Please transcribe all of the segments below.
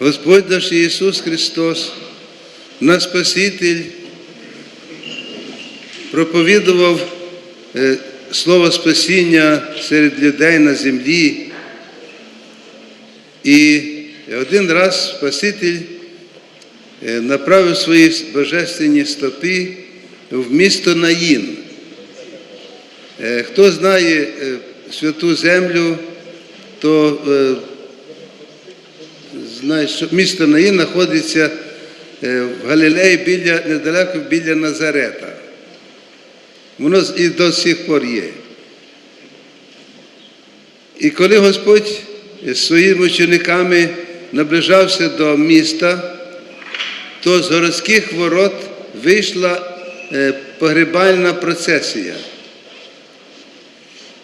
Господь наш Ісус Христос, наш Спаситель, проповідував е, слово спасіння серед людей на землі. І один раз Спаситель е, направив свої божественні стопи в місто Наїн. Е, Хто знає святу землю, то місто Наїн знаходиться е, в Галілеї біля, недалеко біля Назарета. Воно і до сих пор є. І коли Господь з своїми учениками наближався до міста, то з городських ворот вийшла е, погребальна процесія.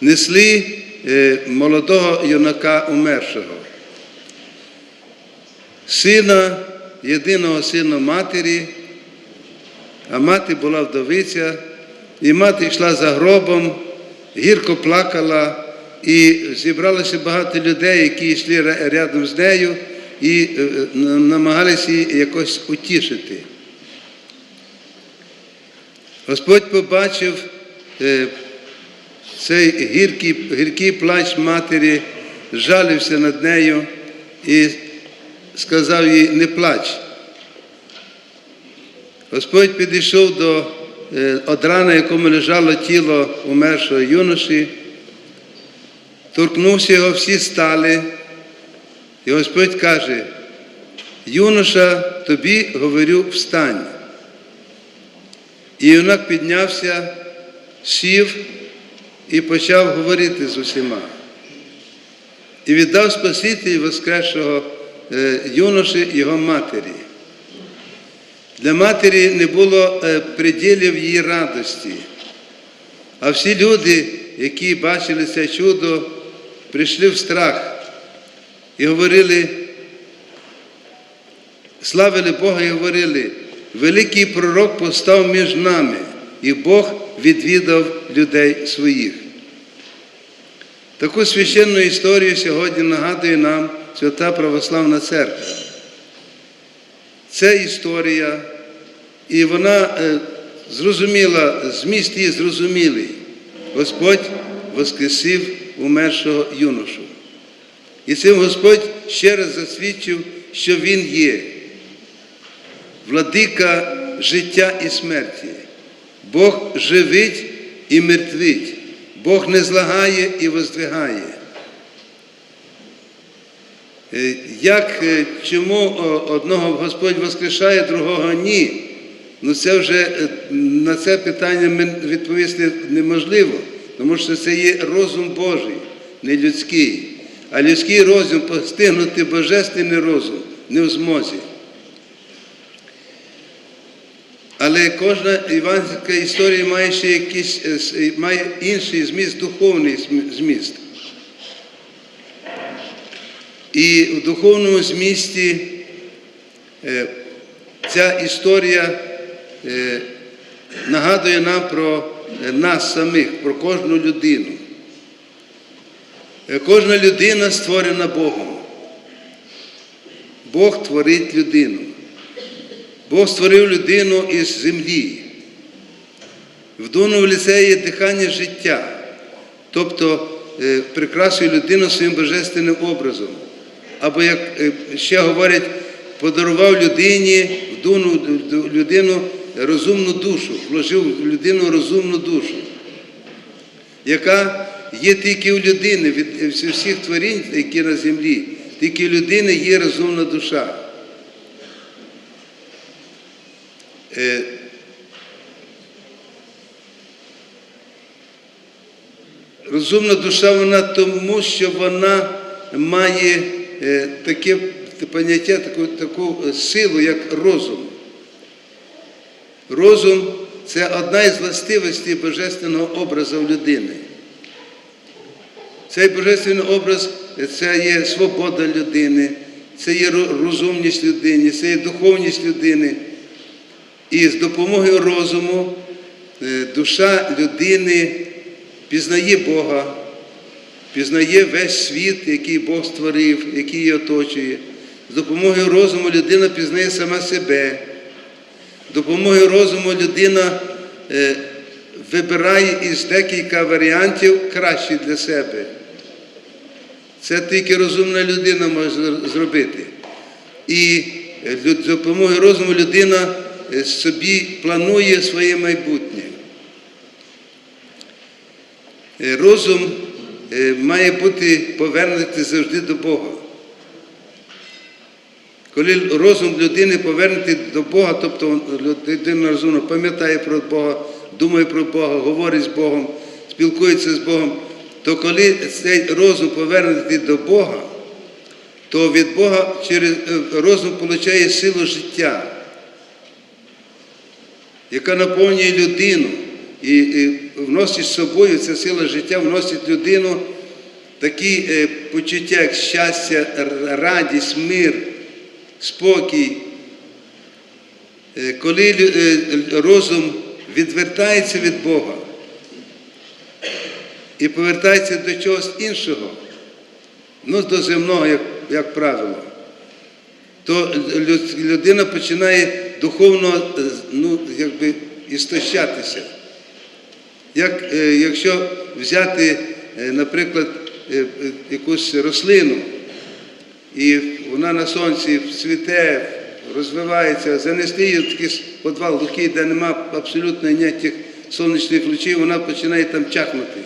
Несли е, молодого юнака умершого, сина, єдиного сина матері, а мати була вдовиця, і мати йшла за гробом, гірко плакала, і зібралося багато людей, які йшли рядом з нею і е, е, намагалися її якось утішити. Господь побачив е, цей гіркий, гіркий плач матері, жалився над нею і сказав їй, не плач. Господь підійшов до е, одра, на якому лежало тіло умершого юноші, торкнувся його, всі стали, і Господь каже, юноша, тобі говорю, встань. І юнак піднявся, сів і почав говорити з усіма. І віддав Спаситель воскресшого юноші його матері. Для матері не було е, приділів її радості. А всі люди, які бачили це чудо, прийшли в страх і говорили, славили Бога і говорили, великий пророк постав між нами, і Бог відвідав людей своїх. Таку священну історію сьогодні нагадує нам Свята Православна Церква. Це історія, і вона е, зрозуміла, зміст її зрозумілий. Господь воскресив умершого юношу. І цим Господь ще раз засвідчив, що Він є владика життя і смерті. Бог живить і мертвить, Бог не злагає і воздвигає. Е, Як, е, чому одного Господь воскрешає, другого ні? Ну це вже е, на це питання відповісти неможливо, тому що це є розум Божий, не людський. А людський розум постигнути божественний розум не в змозі. Але кожна іванська історія має ще якийсь має інший зміст, духовний зміст. І в духовному змісті е, ця історія е, нагадує нам про е, нас самих, про кожну людину. Кожна людина створена Богом. Бог творить людину. Бог створив людину із землі. Вдунув ліцеї дихання життя, тобто прикрасує людину своїм божественним образом. Або, як е, ще говорять, подарував людині, вдунув в людину розумну душу, вложив в людину розумну душу, яка є тільки у людини, від всіх творінь, які на землі, тільки у людини є розумна душа. Е, Розумна душа вона тому, що вона має е, таке поняття, таку, таку силу, як розум. Розум це одна із властивостей божественного образу людини. Цей божественний образ це є свобода людини, це є розумність людини, це є духовність людини. І з допомогою розуму е, душа людини пізнає Бога, пізнає весь світ, який Бог створив, який її оточує. З допомогою розуму людина пізнає сама себе. З допомогою розуму людина е, вибирає із декілька варіантів кращі для себе. Це тільки розумна людина може зробити. І е, з допомогою розуму людина е, собі планує своє майбутнє. Розум має бути повернутий завжди до Бога. Коли розум людини повернутий до Бога, тобто людина розумно пам'ятає про Бога, думає про Бога, говорить з Богом, спілкується з Богом, то коли цей розум повернутий до Бога, то від Бога через е, розум отримує силу життя, яка наповнює людину і, і вносить з собою ця сила життя, вносить людину такі е, почуття, як щастя, радість, мир, спокій. Е, Коли е, розум відвертається від Бога і повертається до чогось іншого, ну, до земного, як, як правило, то лю- людина починає духовно е, ну, якби, істощатися. Як, е, якщо взяти, е, наприклад, е, якусь рослину, і вона на сонці цвіте, розвивається, занести її в такий підвал глухий, де нема абсолютно ніяких сонячних лучів, вона починає там чахнути.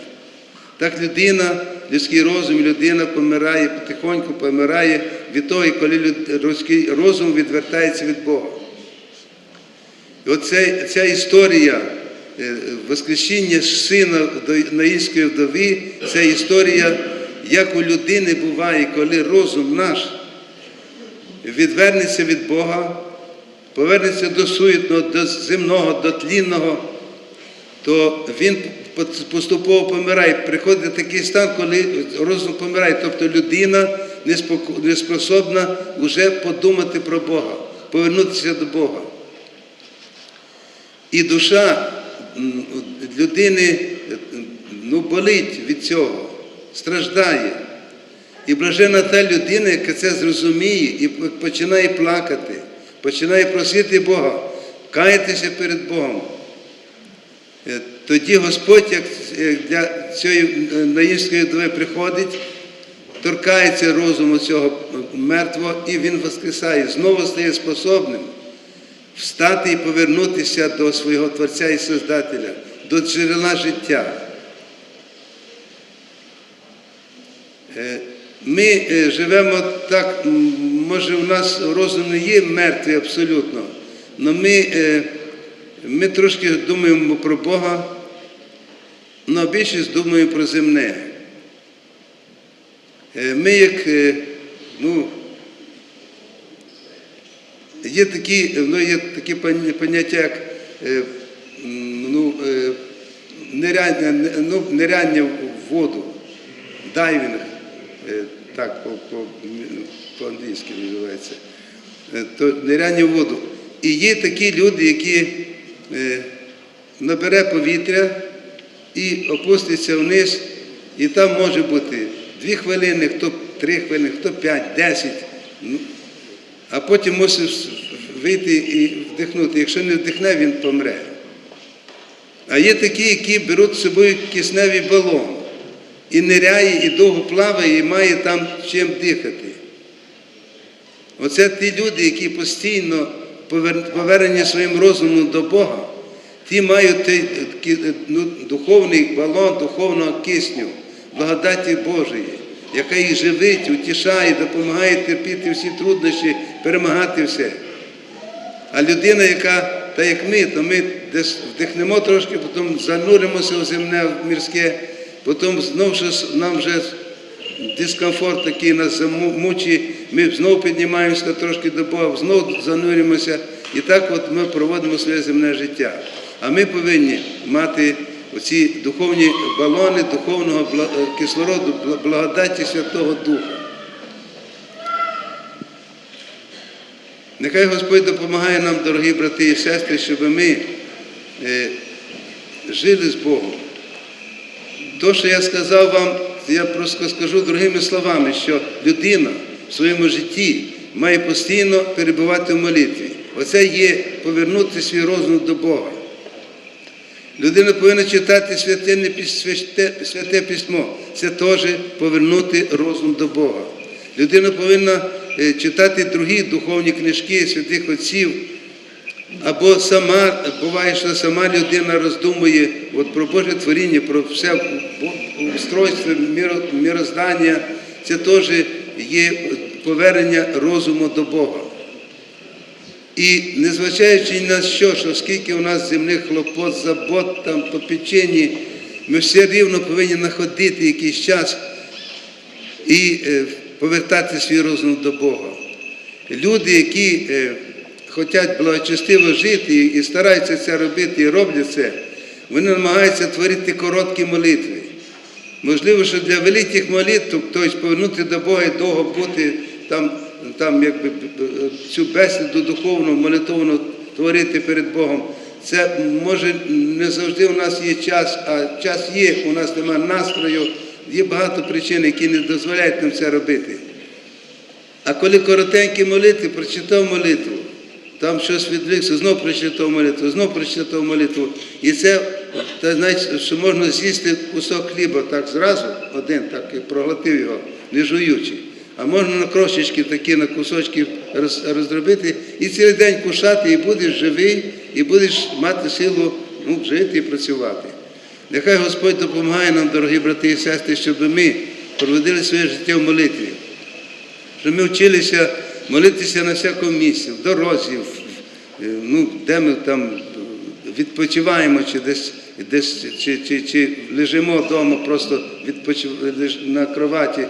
Так людина, людський розум, людина помирає, потихоньку помирає від того, коли людський розум відвертається від Бога. І оце, ця історія е, Воскресіння сина наїнської вдові, це історія, як у людини буває, коли розум наш відвернеться від Бога, повернеться до суетного, до земного, до тлінного, то він поступово помирає. Приходить такий стан, коли розум помирає. Тобто людина не способна вже подумати про Бога, повернутися до Бога. І душа людини ну, болить від цього, страждає. І блажена та людина, яка це зрозуміє і починає плакати, починає просити Бога, каятися перед Богом. Е, Тоді Господь, як для цієї наївської вдови приходить, торкається розуму цього мертвого, і він воскресає, знову стає способним встати і повернутися до свого Творця і Создателя, до джерела життя. Е, Ми е, живемо так, може, у нас розум не є мертвий абсолютно, але ми, е, ми трошки думаємо про Бога, але більшість думаємо про земне. Ми як, ну, Є такі, ну, є такі поняття, як е, ну, е, ниряння, ну, ниряння в воду, дайвінг, е, так по, по, по-англійськи називається, то ниряння в воду. І є такі люди, які набере повітря і опуститься вниз, і там може бути дві хвилини, хто три хвилини, хто п'ять, десять. А потім мусиш вийти і вдихнути. Якщо не вдихне, він помре. А є такі, які беруть з собою кисневий балон і ниряє, і довго плаває, і має там чим дихати. Оце ті люди, які постійно повернені своїм розумом до Бога, ті мають той, ну, духовний балон духовного кисню, благодаті Божої, яка їх живить, утішає, допомагає терпіти всі труднощі, перемагати все. А людина, яка, та як ми, то ми десь вдихнемо трошки, потім зануримося в земне, мірське, потім знову щось нам вже дискомфорт такий нас замучить, ми знову піднімаємося трошки до Бога, знову занурюємося. І так от ми проводимо своє земне життя. А ми повинні мати оці духовні балони духовного е, кислороду, благодаті Святого Духа. Нехай Господь допомагає нам, дорогі брати і сестри, щоб ми е, жили з Богом. То, що я сказав вам, я просто скажу другими словами, що людина в своєму житті має постійно перебувати в молитві. Оце є повернути свій розум до Бога. Людина повинна читати святе, святе, письмо. Це теж повернути розум до Бога. Людина повинна е, читати другі духовні книжки святих отців. Або сама, буває, що сама людина роздумує от про Боже творіння, про все устройство міро- міроздання. Це теж є повернення розуму до Бога. І незважаючи на що, що скільки у нас земних хлопот, забот, там, попечені, ми все рівно повинні знаходити якийсь час і е, повертати свій розум до Бога. Люди, які е, хочуть благочестиво жити і стараються це робити, і роблять це, вони намагаються творити короткі молитви. Можливо, що для великих молитв, тобто повернути до Бога і довго бути там, там якби цю бесіду духовну, молитовну творити перед Богом. Це може не завжди у нас є час, а час є, у нас немає настрою, є багато причин, які не дозволяють нам це робити. А коли коротенькі молитви, прочитав молитву, там щось відвлекся, знов прочитав молитву, знов прочитав молитву. І це, та, знаєте, що можна з'їсти кусок хліба так зразу, один, так і проглотив його, не жуючи. А можна на крошечки такі, на кусочки роз- розробити і цілий день кушати, і будеш живий, і будеш мати силу ну, жити і працювати. Нехай Господь допомагає нам, дорогі брати і сестри, щоб ми проводили своє життя в молитві що ми вчилися молитися на всякому місці, в дорозі, в- ну, де ми там відпочиваємо, чи десь, десь чи, чи, чи лежимо вдома, просто відпочив, на кроваті.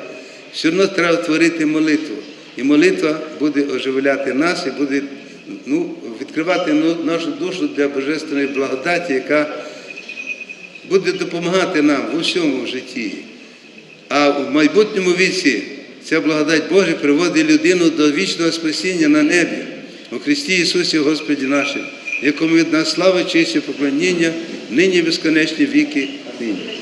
Все одно треба творити молитву. І молитва буде оживляти нас і буде ну, відкривати ну, нашу душу для божественної благодаті, яка буде допомагати нам в усьому житті. А в майбутньому віці ця благодать Божа приводить людину до вічного спасіння на небі у Христі Ісусі Господі нашим, якому від нас слава, честь і поклоніння, нині безконечні віки. Амінь.